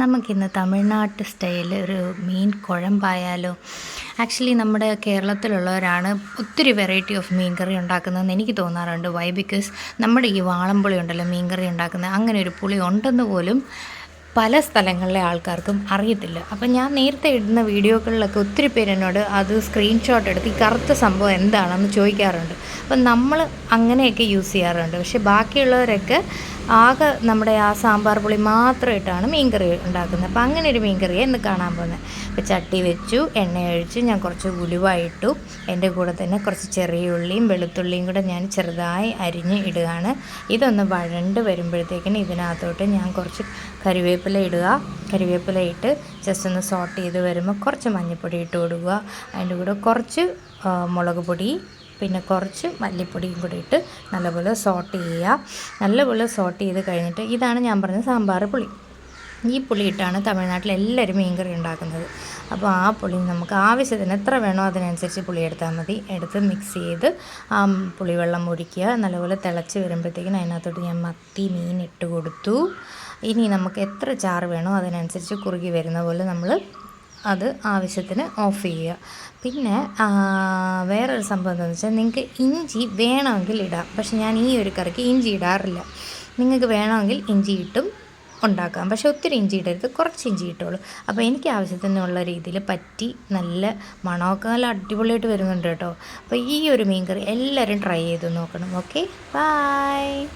നമുക്കിന്ന് തമിഴ്നാട്ട് സ്റ്റൈൽ ഒരു മീൻ കുഴമ്പായാലോ. ആക്ച്വലി നമ്മുടെ കേരളത്തിലുള്ളവരാണ് ഒത്തിരി വെറൈറ്റി ഓഫ് മീൻ കറി ഉണ്ടാക്കുന്നതെന്ന് എനിക്ക് തോന്നാറുണ്ട്. വൈ ബിക്കോസ് നമ്മുടെ ഈ വാളംപുളി ഉണ്ടല്ലോ മീൻ കറി ഉണ്ടാക്കുന്നത്. അങ്ങനെ ഒരു പുളി ഉണ്ടെന്ന് പോലും പല സ്ഥലങ്ങളിലെ ആൾക്കാർക്കും അറിയത്തില്ല. അപ്പം ഞാൻ നേരത്തെ ഇടുന്ന വീഡിയോകളിലൊക്കെ ഒത്തിരി പേര് എന്നോട് അത് സ്ക്രീൻഷോട്ട് എടുത്ത് ഈ കറുത്ത സംഭവം എന്താണെന്ന് ചോദിക്കാറുണ്ട്. അപ്പം നമ്മൾ അങ്ങനെയൊക്കെ യൂസ് ചെയ്യാറുണ്ട്. പക്ഷേ ബാക്കിയുള്ളവരൊക്കെ ആകെ നമ്മുടെ ആ സാമ്പാർ പുളി മാത്രമായിട്ടാണ് മീൻകറി മീൻ കറി ഉണ്ടാക്കുന്നത്. അപ്പം അങ്ങനെ ഒരു മീൻ കറിയെ ഇന്ന് കാണാൻ പോകുന്നത്. അപ്പോൾ ചട്ടി വെച്ചു എണ്ണ ഒഴിച്ച് ഞാൻ കുറച്ച് ഉലുവായിട്ടു എന്റെ കൂടെ തന്നെ കുറച്ച് ചെറിയ ഉള്ളിയും വെളുത്തുള്ളിയും കൂടെ ഞാൻ ചെറുതായി അരിഞ്ഞ് ഇടുകയാണ്. ഇതൊന്ന് വഴണ്ട് വരുമ്പോഴത്തേക്കിന് ഇതിനകത്തോട്ട് ഞാൻ കുറച്ച് കറിവേപ്പില ഇടുക. കറിവേപ്പില ഇട്ട് ജസ്റ്റ് ഒന്ന് സോട്ട് ചെയ്ത് വരുമ്പോൾ കുറച്ച് മഞ്ഞൾപ്പൊടി ഇട്ട് കൊടുക്കുക. അതിന്റെ കൂടെ കുറച്ച് മുളക് പൊടി പിന്നെ കുറച്ച് മല്ലിപ്പൊടിയും കൂടി ഇട്ട് നല്ലപോലെ സോട്ട് ചെയ്യുക. നല്ലപോലെ സോട്ട് ചെയ്ത് കഴിഞ്ഞിട്ട് ഇതാണ് ഞാൻ പറഞ്ഞ സാമ്പാർ പുളി. ഈ പുളി ഇട്ടാണ് തമിഴ്നാട്ടിൽ എല്ലാവരും മീൻകറി ഉണ്ടാക്കുന്നത്. അപ്പോൾ ആ പുളി നമുക്ക് ആവശ്യത്തിന് എത്ര വേണോ അതിനനുസരിച്ച് പുളി എടുത്താൽ മതി. എടുത്ത് മിക്സ് ചെയ്ത് ആ പുളിവെള്ളം ഒഴിക്കുക. നല്ലപോലെ തിളച്ച് വരുമ്പോഴത്തേക്കിനും അതിനകത്തോട്ട് ഞാൻ മത്തി മീൻ ഇട്ട് കൊടുത്തു. ഇനി നമുക്ക് എത്ര ചാറ് വേണോ അതിനനുസരിച്ച് കുറുകി വരുന്ന പോലെ നമ്മൾ അത് ആവശ്യത്തിന് ഓഫ് ചെയ്യുക. പിന്നെ വേറൊരു സംഭവം എന്താണെന്ന് വെച്ചാൽ നിങ്ങൾക്ക് ഇഞ്ചി വേണമെങ്കിൽ ഇടാം. പക്ഷെ ഞാൻ ഈ ഒരു കറിക്ക് ഇഞ്ചി ഇടാറില്ല. നിങ്ങൾക്ക് വേണമെങ്കിൽ ഇഞ്ചി ഇട്ടും ഉണ്ടാക്കാം. പക്ഷേ ഒത്തിരി ഇഞ്ചി ഇടരുത്. കുറച്ച് ഇഞ്ചി ഇട്ടോളൂ. അപ്പോൾ എനിക്ക് ആവശ്യത്തിനുള്ള രീതിയിൽ പറ്റി നല്ല മണമൊക്കെ നല്ല അടിപൊളിയായിട്ട് വരുന്നുണ്ട് കേട്ടോ. അപ്പോൾ ഈ ഒരു മീൻ കറി എല്ലാവരും ട്രൈ ചെയ്ത് നോക്കണം. Okay bye